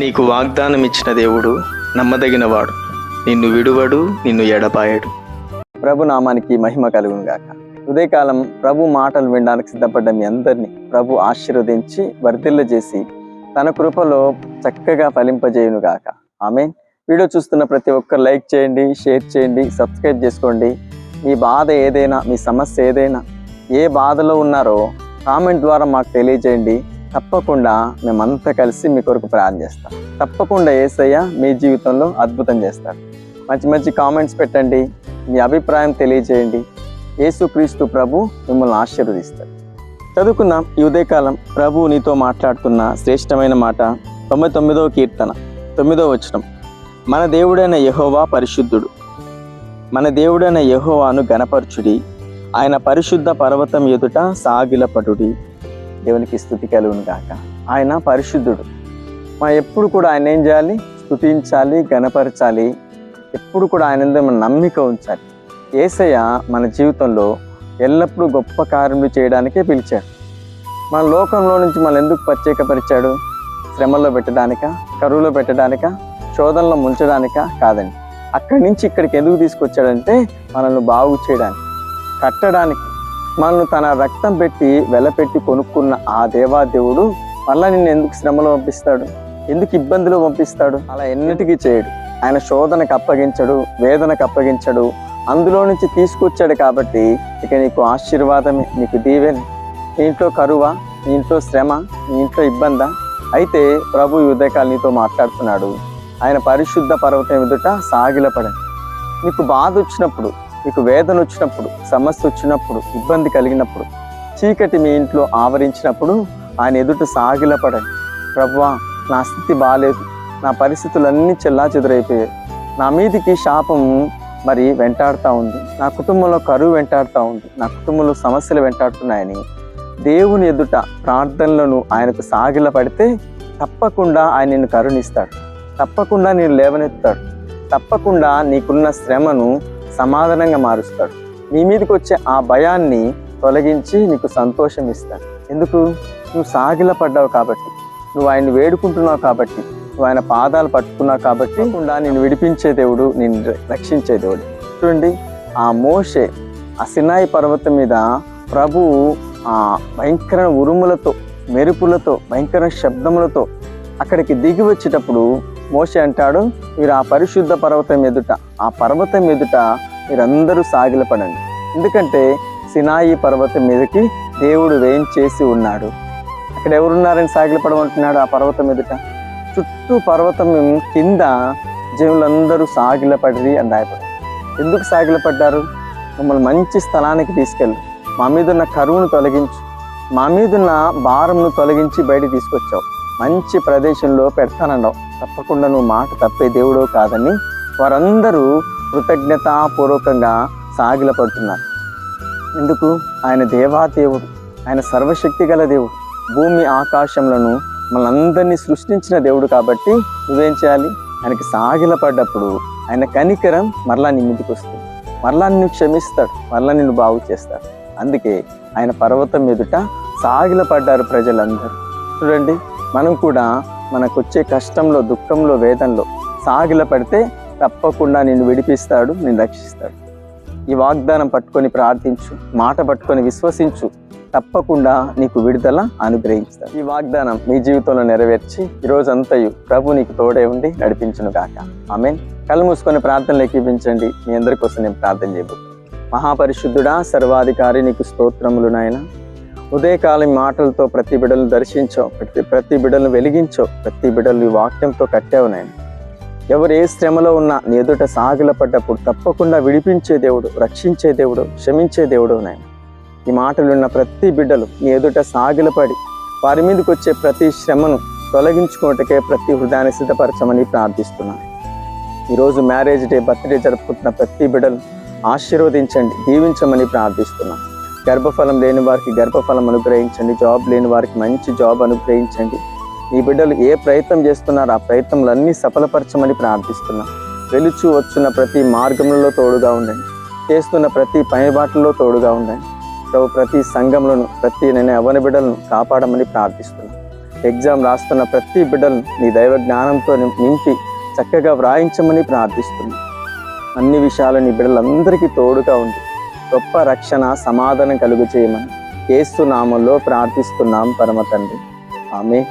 నీకు వాగ్దానం ఇచ్చిన దేవుడు నమ్మదగినవాడు. నిన్ను విడువడు నిన్ను ఎడపాయడు ప్రభు నామానికి మహిమ కలుగును గాక. ఉదయకాలం ప్రభు మాటలు వినడానికి సిద్ధపడ్డ మీ అందరినీ ప్రభు ఆశీర్వదించి వర్ధిల్ల చేసి తన కృపలో చక్కగా ఫలింపజేయును గాక. ఆమె వీడియో చూస్తున్న ప్రతి ఒక్కరు లైక్ చేయండి షేర్ చేయండి సబ్స్క్రైబ్ చేసుకోండి. మీ బాధ ఏదైనా మీ సమస్య ఏదైనా ఏ బాధలో ఉన్నారో కామెంట్ ద్వారా మాకు తెలియజేయండి. తప్పకుండా మేమంతా కలిసి మీ కొరకు ప్రార్థన చేస్తాం. తప్పకుండా ఏసయ్య మీ జీవితంలో అద్భుతం చేస్తారు మంచి మంచి కామెంట్స్ పెట్టండి. మీ అభిప్రాయం తెలియజేయండి. యేసుక్రీస్తు ప్రభు మిమ్మల్ని ఆశీర్వదిస్తారు చదువుకుందాం. ఈ ఉదయకాలం ప్రభు నీతో మాట్లాడుతున్న శ్రేష్టమైన మాట తొంభై తొమ్మిదవ కీర్తన తొమ్మిదవ వచనం. మన దేవుడైన యహోవా పరిశుద్ధుడు. మన దేవుడైన యహోవాను గణపరచుడి ఆయన పరిశుద్ధ పర్వతం ఎదుట సాగిలపటుడి దేవునికి స్థుతి కలుగును గాక. ఆయన పరిశుద్ధుడు. మనం ఎప్పుడు కూడా ఆయన ఏం చేయాలి? స్థుతించాలి గణపరచాలి. ఎప్పుడు కూడా ఆయన మన నమ్మిక ఉంచాలి. ఏసయ్య మన జీవితంలో ఎల్లప్పుడూ గొప్ప కార్యములు చేయడానికే పిలిచాడు. మన లోకంలో నుంచి మనం ఎందుకు ప్రత్యేకపరిచాడు? శ్రమల్లో పెట్టడానిక? కరువులో పెట్టడానిక? శోధనలో ముంచడానిక? కాదండి. అక్కడి నుంచి ఇక్కడికి ఎందుకు తీసుకొచ్చాడంటే మనల్ని బాగు చేయడానికి కట్టడానికి. మనల్ని తన రక్తం పెట్టి వెలపెట్టి కొనుక్కున్న ఆ దేవాదేవుడు మళ్ళా నిన్ను ఎందుకు శ్రమలో పంపిస్తాడు? ఎందుకు ఇబ్బందులు పంపిస్తాడు? అలా ఎన్నిటికీ చేయడు. ఆయన శోధనకు అప్పగించడు వేదనకు అప్పగించడు అందులో నుంచి తీసుకొచ్చాడు కాబట్టి ఇక నీకు ఆశీర్వాదమే నీకు దీవెనే. నీ ఇంట్లో కరువా నీ ఇంట్లో శ్రమ నీ ఇంట్లో ఇబ్బందా. అయితే ప్రభు ఈ ఉదయకాలు నీతో మాట్లాడుతున్నాడు. ఆయన పరిశుద్ధ పర్వతం ఎదుట సాగిలపడండి. నీకు బాధ వచ్చినప్పుడు నీకు వేదన వచ్చినప్పుడు సమస్య వచ్చినప్పుడు ఇబ్బంది కలిగినప్పుడు చీకటి మీ ఇంట్లో ఆవరించినప్పుడు ఆయన ఎదుట సాగిలపడండి ప్రభువా నా స్థితి బాగాలేదు నా పరిస్థితులన్నీ చెల్లా చెదురైపోయాయి నా మీదికి శాపం మరి వెంటాడుతూ ఉంది. నా కుటుంబంలో కరువు వెంటాడుతూ ఉంది. నా కుటుంబంలో సమస్యలు వెంటాడుతున్నాయని దేవుని ఎదుట ప్రార్థనలను ఆయనకు సాగిల పడితే తప్పకుండా ఆయన నిన్ను కరుణిస్తాడు. తప్పకుండా నేను లేవనెత్తాడు తప్పకుండా నీకున్న శ్రమను సమాధానంగా మారుస్తాడు. నీ మీదకి వచ్చే ఆ భయాన్ని తొలగించి నీకు సంతోషం ఇస్తాడు. ఎందుకు? నువ్వు సాగిల పడ్డావు కాబట్టి. నువ్వు ఆయన్ని వేడుకుంటున్నావు కాబట్టి. నువ్వు ఆయన పాదాలు పట్టుకున్నావు కాబట్టి. తప్పకుండా నేను విడిపించే దేవుడు నేను రక్షించే దేవుడు. చూడండి ఆ మోషే ఆ సినాయి పర్వతం మీద ప్రభు ఆ భయంకర ఉరుములతో మెరుపులతో భయంకర శబ్దములతో అక్కడికి దిగి వచ్చేటప్పుడు మోషే అంటాడు మీరు ఆ పరిశుద్ధ పర్వతం ఎదుట ఆ పర్వతం ఎదుట మీరందరూ సాగిలపడండి. ఎందుకంటే సినాయి పర్వతం మీదకి దేవుడు వేయించేసి ఉన్నాడు. అక్కడ ఎవరున్నారని సాగిలపడమంటున్నాడు ఆ పర్వతం మీదట? చుట్టూ పర్వతం కింద జనులందరూ సాగిలపడి అని రాయపడి ఎందుకు సాగిలపడ్డారు? మమ్మల్ని మంచి స్థలానికి తీసుకెళ్ళు. మా మీద ఉన్న కరువును తొలగించు. మా మీద ఉన్న భారంను తొలగించి బయట తీసుకొచ్చావు. మంచి ప్రదేశంలో పెడతానన్నావు. తప్పకుండా నువ్వు మాట తప్పే దేవుడో కాదని వారందరూ కృతజ్ఞతాపూర్వకంగా సాగిలపడుతున్నారు ఎందుకు ఆయన దేవాదేవుడు ఆయన సర్వశక్తి గల దేవుడు భూమి ఆకాశములను మనందరినీ సృష్టించిన దేవుడు కాబట్టి నువ్వేం చేయాలి? ఆయనకి సాగిలపడ్డప్పుడు ఆయన కనికరం మరలా నీ ముందుకు వస్తుంది. మరలా నిన్ను క్షమిస్తాడు మరలా నిన్ను బాగు చేస్తాడు. అందుకే ఆయన పర్వతం ఎదుట సాగిలపడ్డారు ప్రజలందరూ. చూడండి మనం కూడా మనకు వచ్చే కష్టంలో దుఃఖంలో వేదనలో సాగిలపడితే తప్పకుండా నిన్ను విడిపిస్తాడు నిన్ను రక్షిస్తాడు. ఈ వాగ్దానం పట్టుకొని ప్రార్థించు మాట పట్టుకొని విశ్వసించు. తప్పకుండా నీకు విడుదల అనుగ్రహిస్తాడు. ఈ వాగ్దానం మీ జీవితంలో నెరవేర్చి ఈ అంతయు ప్రభు నీకు తోడే ఉండి నడిపించును గాక. ఆమె కళ్ళు మూసుకొని ప్రార్థనలు ఎక్కిపించండి మీ అందరి కోసం నేను ప్రార్థన చేయబోతున్నాను. మహాపరిశుద్ధుడా సర్వాధికారి నీకు స్తోత్రములు నాయన. ఉదయకాలం మాటలతో ప్రతి బిడలను దర్శించావు ప్రతి ప్రతి బిడలను వెలిగించో ప్రతి బిడలు ఈ వాక్యంతో కట్టావు నాయన. ఎవరు ఏ శ్రమలో ఉన్నా నీ ఎదుట సాగిలపడ్డప్పుడు తప్పకుండా విడిపించే దేవుడు రక్షించే దేవుడు క్షమించే దేవుడు నాయన ఈ మాటలున్న ప్రతి బిడ్డలు నీ ఎదుట సాగిలపడి వారి మీదకి వచ్చే ప్రతి శ్రమను తొలగించుకోవటకే ప్రతి హృదయాన్ని సిద్ధపరచమని ప్రార్థిస్తున్నాను. ఈరోజు మ్యారేజ్ డే బర్త్డే జరుపుకుంటున్న ప్రతి బిడ్డలు ఆశీర్వదించండి దీవించమని ప్రార్థిస్తున్నాను. గర్భఫలం లేని వారికి గర్భఫలం అనుగ్రహించండి జాబ్ లేని వారికి మంచి జాబ్ అనుగ్రహించండి. ఈ బిడ్డలు ఏ ప్రయత్నం చేస్తున్నారో ఆ ప్రయత్నములన్నీ సఫలపరచమని ప్రార్థిస్తున్నా. వెలుచు వచ్చున్న ప్రతి మార్గంలో తోడుగా ఉండండి. చేస్తున్న ప్రతి పనిబాట్లలో తోడుగా ఉండండి. ప్రభు ప్రతి సంఘంలోను ప్రతి నేను ఎవరి బిడ్డలను కాపాడమని ప్రార్థిస్తున్నాను ఎగ్జామ్ రాస్తున్న ప్రతి బిడ్డలను నీ దైవ జ్ఞానంతో నింపి చక్కగా వ్రాయించమని ప్రార్థిస్తున్నాను అన్ని విషయాలు నీ బిడ్డలందరికీ తోడుగా ఉండి గొప్ప రక్షణ సమాధానం కలుగు చేయమని ఏసు నామంలో ప్రార్థిస్తున్నాం పరమ తండ్రి. ఆమె